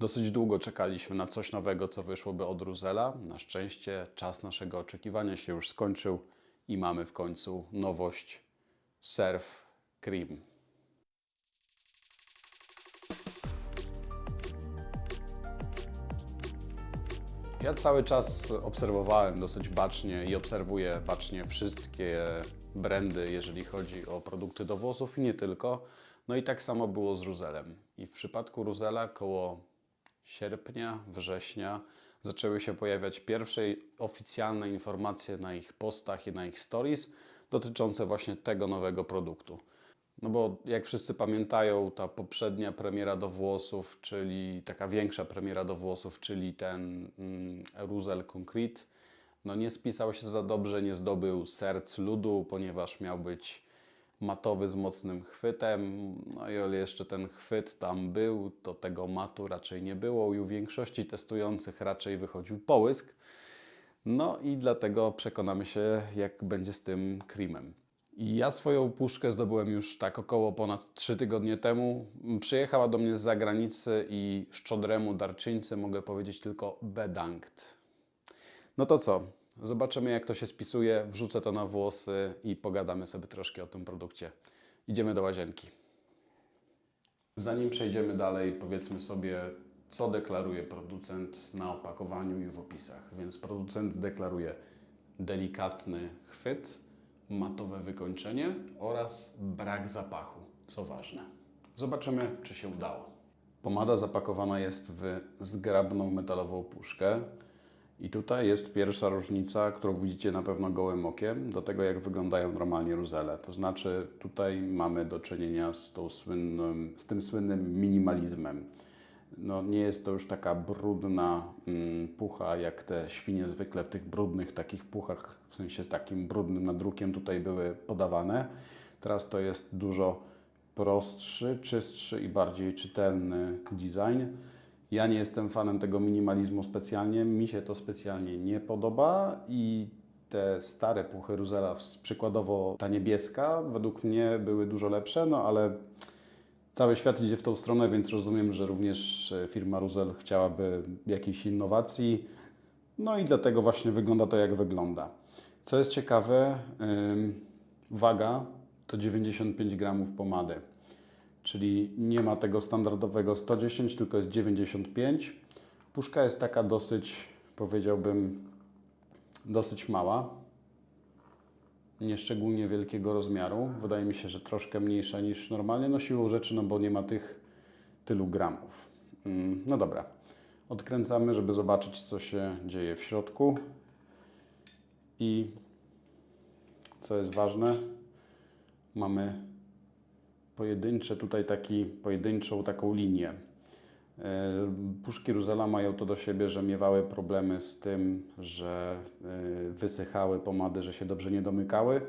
Dosyć długo czekaliśmy na coś nowego, co wyszłoby od Ruzela. Na szczęście czas naszego oczekiwania się już skończył i mamy w końcu nowość Surf Cream. Ja cały czas obserwowałem dosyć bacznie i obserwuję bacznie wszystkie brandy, jeżeli chodzi o produkty do włosów i nie tylko. No i tak samo było z Ruzelem. I w przypadku Ruzela koło sierpnia, września zaczęły się pojawiać pierwsze oficjalne informacje na ich postach i na ich stories dotyczące właśnie tego nowego produktu. No bo jak wszyscy pamiętają, ta poprzednia premiera do włosów, czyli taka większa premiera do włosów, czyli ten mm, Ruzel Concrete, no nie spisał się za dobrze, nie zdobył serc ludu, ponieważ miał być matowy z mocnym chwytem. No i o ile jeszcze ten chwyt tam był, to tego matu raczej nie było i u większości testujących raczej wychodził połysk. No i dlatego przekonamy się, jak będzie z tym creamem. Ja swoją puszkę zdobyłem już tak około ponad 3 tygodnie temu. Przyjechała do mnie z zagranicy i szczodremu darczyńcy mogę powiedzieć tylko bedankt. No to co? Zobaczymy jak to się spisuje, wrzucę to na włosy i pogadamy sobie troszkę o tym produkcie. Idziemy do łazienki. Zanim przejdziemy dalej, powiedzmy sobie, co deklaruje producent na opakowaniu i w opisach. Więc producent deklaruje delikatny chwyt, matowe wykończenie oraz brak zapachu, co ważne. Zobaczymy, czy się udało. Pomada zapakowana jest w zgrabną metalową puszkę. I tutaj jest pierwsza różnica, którą widzicie na pewno gołym okiem, do tego jak wyglądają normalnie ruzele. To znaczy tutaj mamy do czynienia z, słynnym, z tym słynnym minimalizmem. No, nie jest to już taka brudna mm, pucha, jak te świnie zwykle w tych brudnych takich puchach, w sensie z takim brudnym nadrukiem tutaj były podawane. Teraz to jest dużo prostszy, czystszy i bardziej czytelny design. Ja nie jestem fanem tego minimalizmu specjalnie, mi się to specjalnie nie podoba i te stare puchy Ruzela, przykładowo ta niebieska, według mnie były dużo lepsze, no ale cały świat idzie w tą stronę, więc rozumiem, że również e, firma Ruzel chciałaby jakiejś innowacji, no i dlatego właśnie wygląda to jak wygląda. Co jest ciekawe, waga to 95 gramów pomady czyli nie ma tego standardowego 110, tylko jest 95. Puszka jest taka dosyć, powiedziałbym, dosyć mała. Nieszczególnie wielkiego rozmiaru. Wydaje mi się, że troszkę mniejsza niż normalnie. No siłą rzeczy, no bo nie ma tych tylu gramów. Mm, No dobra. Odkręcamy, żeby zobaczyć, co się dzieje w środku. I co jest ważne, mamy pojedyncze, tutaj taki, pojedynczą taką linię. E, Puszki Ruzela mają to do siebie, że miewały problemy z tym, że e, wysychały pomady, że się dobrze nie domykały.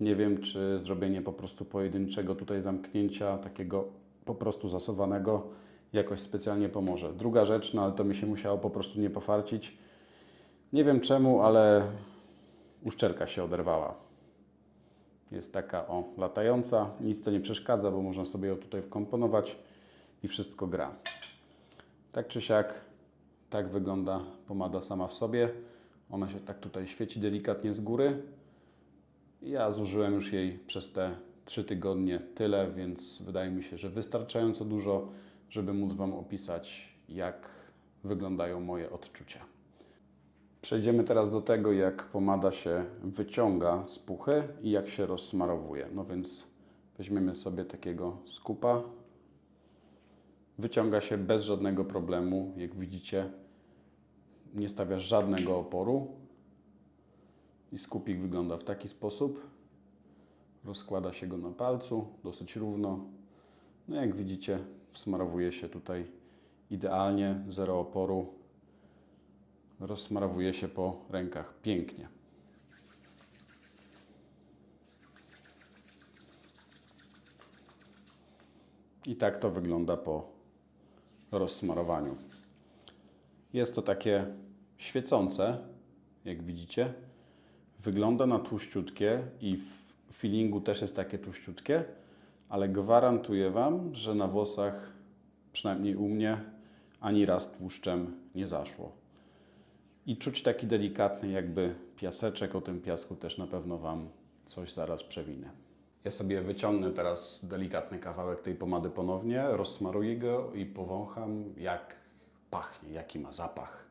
Nie wiem, czy zrobienie po prostu pojedynczego tutaj zamknięcia, takiego po prostu zasuwanego, jakoś specjalnie pomoże. Druga rzecz, no ale to mi się musiało po prostu nie pofarcić. Nie wiem czemu, ale uszczelka się oderwała. Jest taka o latająca, nic to nie przeszkadza, bo można sobie ją tutaj wkomponować i wszystko gra. Tak czy siak, tak wygląda pomada sama w sobie. Ona się tak tutaj świeci delikatnie z góry. Ja zużyłem już jej przez te 3 tygodnie tyle, więc wydaje mi się, że wystarczająco dużo, żeby móc Wam opisać, jak wyglądają moje odczucia. Przejdziemy teraz do tego, jak pomada się wyciąga z puchy i jak się rozsmarowuje. No więc weźmiemy sobie takiego skupa. Wyciąga się bez żadnego problemu. Jak widzicie, nie stawia żadnego oporu. I skupik wygląda w taki sposób. Rozkłada się go na palcu dosyć równo. No jak widzicie, wsmarowuje się tutaj idealnie, zero oporu rozsmarowuje się po rękach pięknie. I tak to wygląda po rozsmarowaniu. Jest to takie świecące, jak widzicie. Wygląda na tłuściutkie i w feelingu też jest takie tłuściutkie, ale gwarantuję Wam, że na włosach, przynajmniej u mnie, ani raz tłuszczem nie zaszło. I czuć taki delikatny jakby piaseczek, o tym piasku też na pewno Wam coś zaraz przewinę. Ja sobie wyciągnę teraz delikatny kawałek tej pomady ponownie, rozsmaruję go i powącham jak pachnie, jaki ma zapach.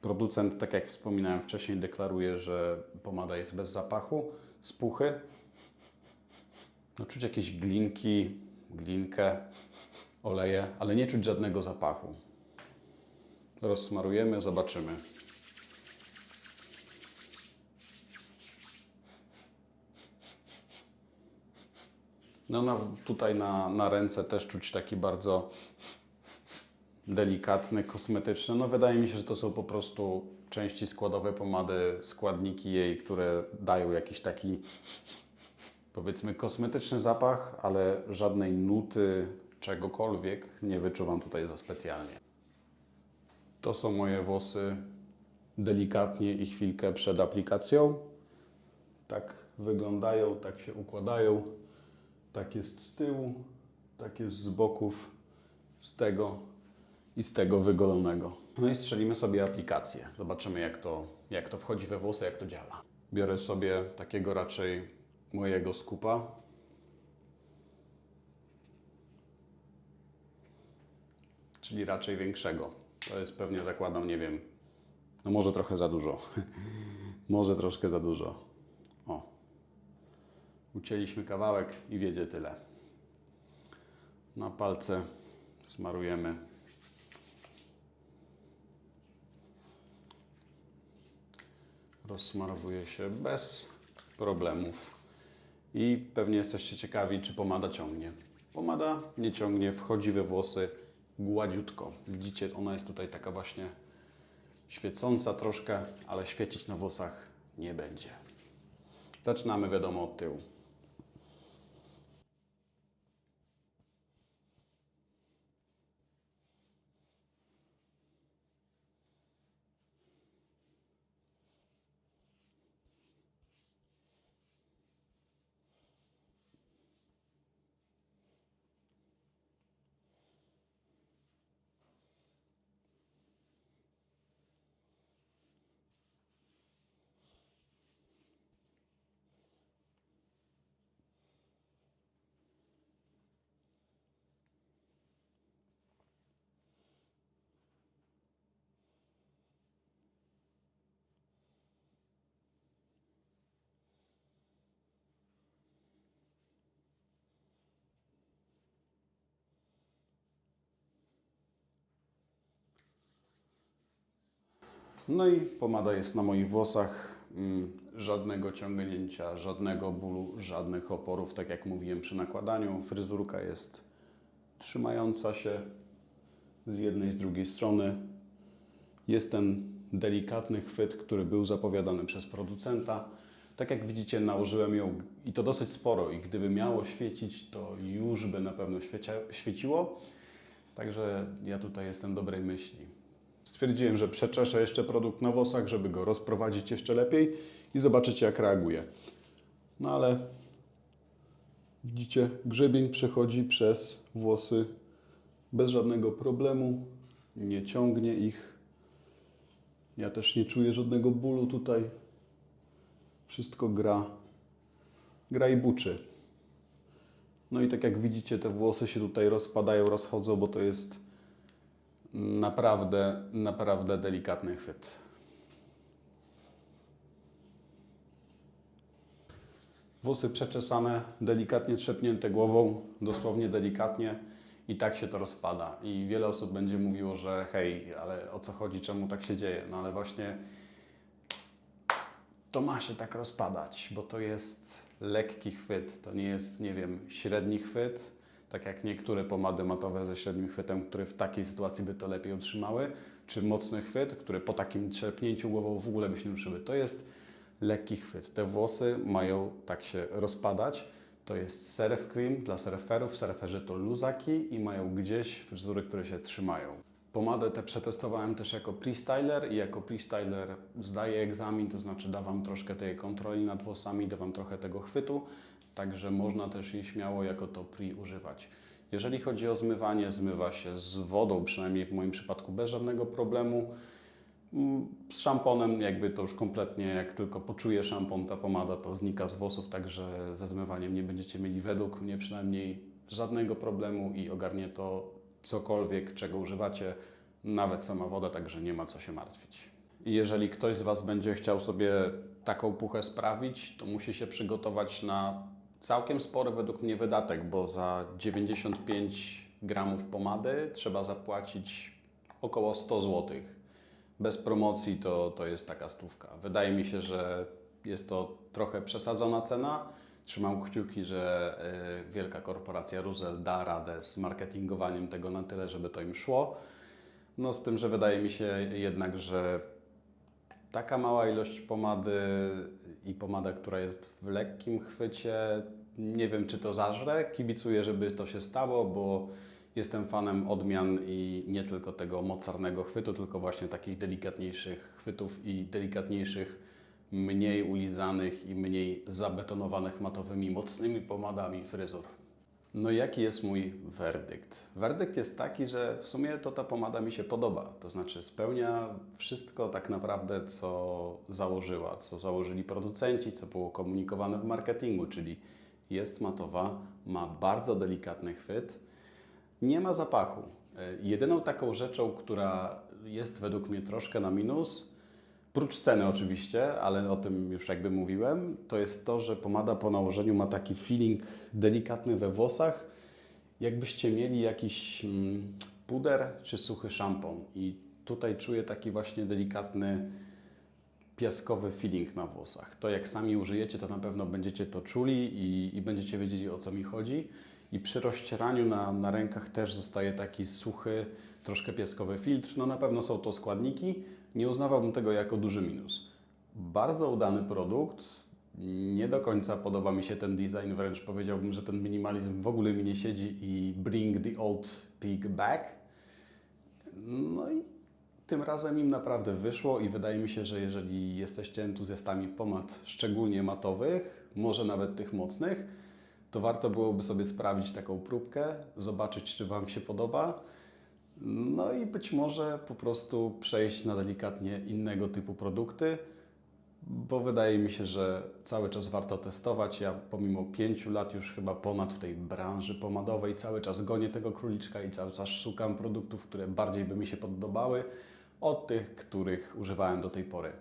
Producent, tak jak wspominałem wcześniej, deklaruje, że pomada jest bez zapachu, spuchy. No, czuć jakieś glinki, glinkę, oleje, ale nie czuć żadnego zapachu. Rozsmarujemy, zobaczymy. No, tutaj na, na ręce też czuć taki bardzo delikatny, kosmetyczny. No wydaje mi się, że to są po prostu części składowe pomady, składniki jej, które dają jakiś taki powiedzmy kosmetyczny zapach, ale żadnej nuty czegokolwiek nie wyczuwam tutaj za specjalnie. To są moje włosy delikatnie i chwilkę przed aplikacją. Tak wyglądają, tak się układają. Tak jest z tyłu, tak jest z boków, z tego i z tego wygolonego. No i strzelimy sobie aplikację. Zobaczymy jak to, jak to wchodzi we włosy, jak to działa. Biorę sobie takiego raczej mojego skupa. Czyli raczej większego. To jest pewnie, zakładam, nie wiem, no może trochę za dużo. może troszkę za dużo. Ucięliśmy kawałek i wiedzie tyle. Na palce smarujemy. Rozsmarowuje się bez problemów. I pewnie jesteście ciekawi, czy pomada ciągnie. Pomada nie ciągnie, wchodzi we włosy gładziutko. Widzicie, ona jest tutaj taka właśnie świecąca troszkę, ale świecić na włosach nie będzie. Zaczynamy wiadomo od tyłu. No i pomada jest na moich włosach. Mm, Żadnego ciągnięcia, żadnego bólu, żadnych oporów, tak jak mówiłem przy nakładaniu. Fryzurka jest trzymająca się z jednej z drugiej strony. Jest ten delikatny chwyt, który był zapowiadany przez producenta. Tak jak widzicie, nałożyłem ją i to dosyć sporo, i gdyby miało świecić, to już by na pewno świeciło. Także ja tutaj jestem dobrej myśli. Stwierdziłem, że przeczeszę jeszcze produkt na włosach, żeby go rozprowadzić jeszcze lepiej i zobaczycie, jak reaguje. No ale widzicie, grzebień przechodzi przez włosy bez żadnego problemu, nie ciągnie ich. Ja też nie czuję żadnego bólu tutaj. Wszystko gra. Gra i buczy. No i tak jak widzicie, te włosy się tutaj rozpadają, rozchodzą, bo to jest naprawdę, naprawdę delikatny chwyt. Włosy przeczesane, delikatnie trzepnięte głową, dosłownie delikatnie i tak się to rozpada. I wiele osób będzie mówiło, że hej, ale o co chodzi, czemu tak się dzieje? No ale właśnie to ma się tak rozpadać, bo to jest lekki chwyt, to nie jest, nie wiem, średni chwyt, tak jak niektóre pomady matowe ze średnim chwytem, które w takiej sytuacji by to lepiej utrzymały, czy mocny chwyt, który po takim trzepnięciu głową w ogóle by się nie utrzymały. To jest lekki chwyt. Te włosy mają tak się rozpadać. To jest surf cream dla surferów. Surferzy to luzaki i mają gdzieś fryzury, które się trzymają. Pomadę tę przetestowałem też jako pre-styler i jako pre-styler zdaję egzamin, to znaczy dawam troszkę tej kontroli nad włosami, dawam trochę tego chwytu, także można też jej śmiało jako to pre używać. Jeżeli chodzi o zmywanie, zmywa się z wodą, przynajmniej w moim przypadku bez żadnego problemu. Mm, Z szamponem jakby to już kompletnie, jak tylko poczuje szampon, ta pomada to znika z włosów, także ze zmywaniem nie będziecie mieli według mnie przynajmniej żadnego problemu i ogarnie to cokolwiek, czego używacie, nawet sama woda, także nie ma co się martwić. I jeżeli ktoś z Was będzie chciał sobie taką puchę sprawić, to musi się przygotować na całkiem spory według mnie wydatek, bo za 95 gramów pomady trzeba zapłacić około 100 złotych bez promocji to, to jest taka stówka. Wydaje mi się, że jest to trochę przesadzona cena. Trzymam kciuki, że y, wielka korporacja Ruzel da radę z marketingowaniem tego na tyle, żeby to im szło. No z tym, że wydaje mi się jednak, że taka mała ilość pomady i pomada, która jest w lekkim chwycie, nie wiem czy to zażre. Kibicuję, żeby to się stało, bo jestem fanem odmian i nie tylko tego mocarnego chwytu, tylko właśnie takich delikatniejszych chwytów i delikatniejszych, mniej ulizanych i mniej zabetonowanych matowymi, mocnymi pomadami fryzur. No jaki jest mój werdykt? Werdykt jest taki, że w sumie to ta pomada mi się podoba. To znaczy spełnia wszystko tak naprawdę, co założyła, co założyli producenci, co było komunikowane w marketingu, czyli jest matowa, ma bardzo delikatny chwyt, nie ma zapachu. E, Jedyną taką rzeczą, która jest według mnie troszkę na minus, prócz ceny oczywiście, ale o tym już jakby mówiłem, to jest to, że pomada po nałożeniu ma taki feeling delikatny we włosach, jakbyście mieli jakiś mm, puder czy suchy szampon. I tutaj czuję taki właśnie delikatny piaskowy feeling na włosach. To jak sami użyjecie, to na pewno będziecie to czuli i, i będziecie wiedzieli o co mi chodzi. I przy rozcieraniu na, na rękach też zostaje taki suchy, troszkę piaskowy filtr. No na pewno są to składniki. Nie uznawałbym tego jako duży minus. Bardzo udany produkt. Nie do końca podoba mi się ten design, wręcz powiedziałbym, że ten minimalizm w ogóle mi nie siedzi i bring the old pig back. No i tym razem im naprawdę wyszło i wydaje mi się, że jeżeli jesteście entuzjastami pomad, szczególnie matowych, może nawet tych mocnych, to warto byłoby sobie sprawić taką próbkę, zobaczyć, czy Wam się podoba. No i być może po prostu przejść na delikatnie innego typu produkty, bo wydaje mi się, że cały czas warto testować. Ja pomimo pięciu lat już chyba ponad w tej branży pomadowej cały czas gonię tego króliczka i cały czas szukam produktów, które bardziej by mi się podobały od tych, których używałem do tej pory.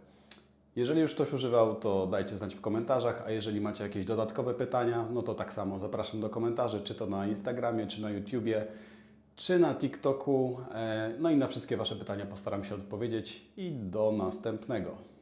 Jeżeli już ktoś używał, to dajcie znać w komentarzach, a jeżeli macie jakieś dodatkowe pytania, no to tak samo zapraszam do komentarzy, czy to na Instagramie, czy na YouTubie, czy na TikToku. E, No i na wszystkie Wasze pytania postaram się odpowiedzieć i do następnego.